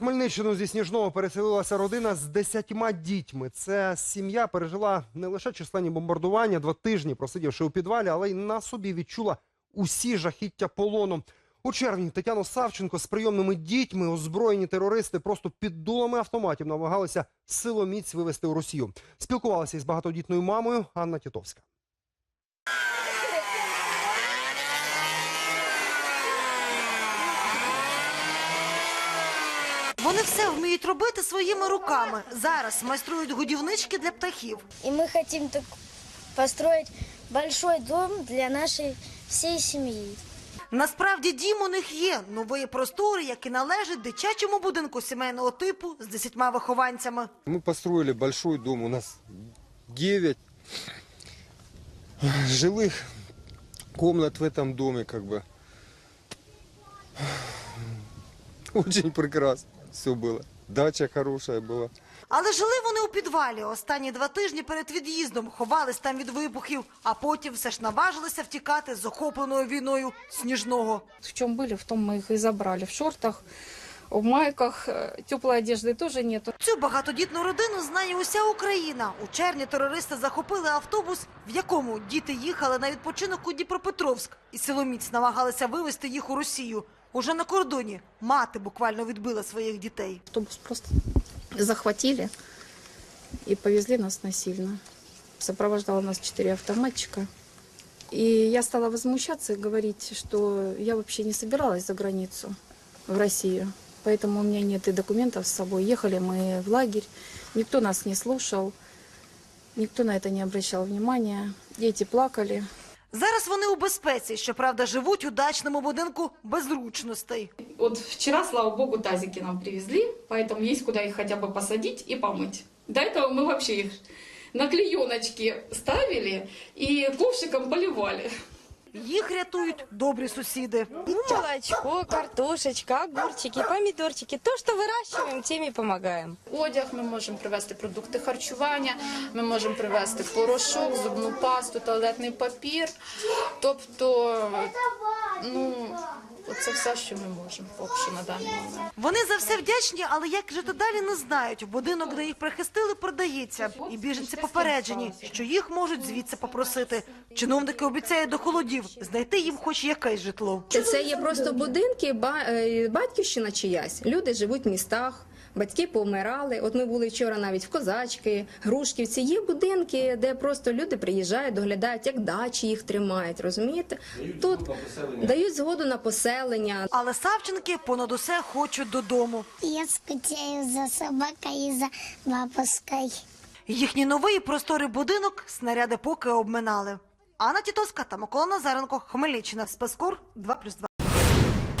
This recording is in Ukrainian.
Хмельниччину зі Сніжного переселилася родина з десятьма дітьми. Ця сім'я пережила не лише численні бомбардування, два тижні просидівши у підвалі, але й на собі відчула усі жахіття полону. У червні Тетяну Савченко з прийомними дітьми озброєні терористи просто під дулами автоматів намагалися силоміць вивезти у Росію. Спілкувалася із багатодітною мамою Анна Тітовська. Вони все вміють робити своїми руками. Зараз майструють годівнички для птахів. И мы хотим так построить большой дом для нашей всей семьи. Насправді дім у них є нової простори, які належать дитячому будинку сімейного типу з десятьма вихованцями. Мы построили большой дом, у нас 9 жилых комнат в этом доме, как бы. Очень прекрасно все было. Дача хорошая была. Але жили вони у підвалі. Останні два тижні перед від'їздом ховались там від вибухів, а потім все ж наважилися втікати з охопленою війною сніжного. В чем были, в том мы их и забрали. В шортах, в майках, э, теплой одежды тоже нету. Цю багатодітну родину знає уся Україна. У червні терористи захопили автобус, в якому діти їхали на відпочинок у Дніпропетровськ, і силоміць намагалися вивезти їх у Росію. Уже на кордоні мати буквально відбила своїх дітей. Автобус просто захватили и повезли нас насильно. Сопровождало нас четыре автоматчика. И я стала возмущаться и говорить, что я вообще не собиралась за границу, в Россию. Поэтому у меня нет и документов с собой. Ехали мы в лагерь, никто нас не слушал, никто на это не обращал внимания. Дети плакали, Зараз вони у безпеці, щоправда, живуть у дачному будинку без зручностей. Вот вчера, слава богу, тазики нам привезли, поэтому есть куда их хотя бы посадить и помыть. До этого мы вообще их на клееночки ставили и ковшиком поливали. Їх рятують добрі сусіди. Молочко, картошечка, огурчики, помідорчики. То, що вирощуємо, тим і допомагаємо. Одяг ми можемо привезти продукти харчування, ми можемо привезти порошок, зубну пасту, туалетний папір. Тобто, ну, це все, що ми можемо поки що на даний момент. Вони за все вдячні, але як жити далі не знають. Будинок, де їх прихистили, продається. І біженці попереджені, що їх можуть звідси попросити. Чиновники обіцяють до холодів знайти їм хоч якесь житло. Це є просто будинки, ба- е, батьківщина чиясь. Люди живуть в містах, батьки помирали. От ми були вчора навіть в Козачки, Грушківці. Є будинки, де просто люди приїжджають, доглядають, як дачі їх тримають. Розумієте? Тут дають згоду на поселення. Але Савченки понад усе хочуть додому. Я скучаю за собакой и за бабушкой. Їхній новий і просторий будинок снаряди поки обминали. Анна Тітовська та Микола Назаренко, Хмельниччина, Спецкор 2+,2.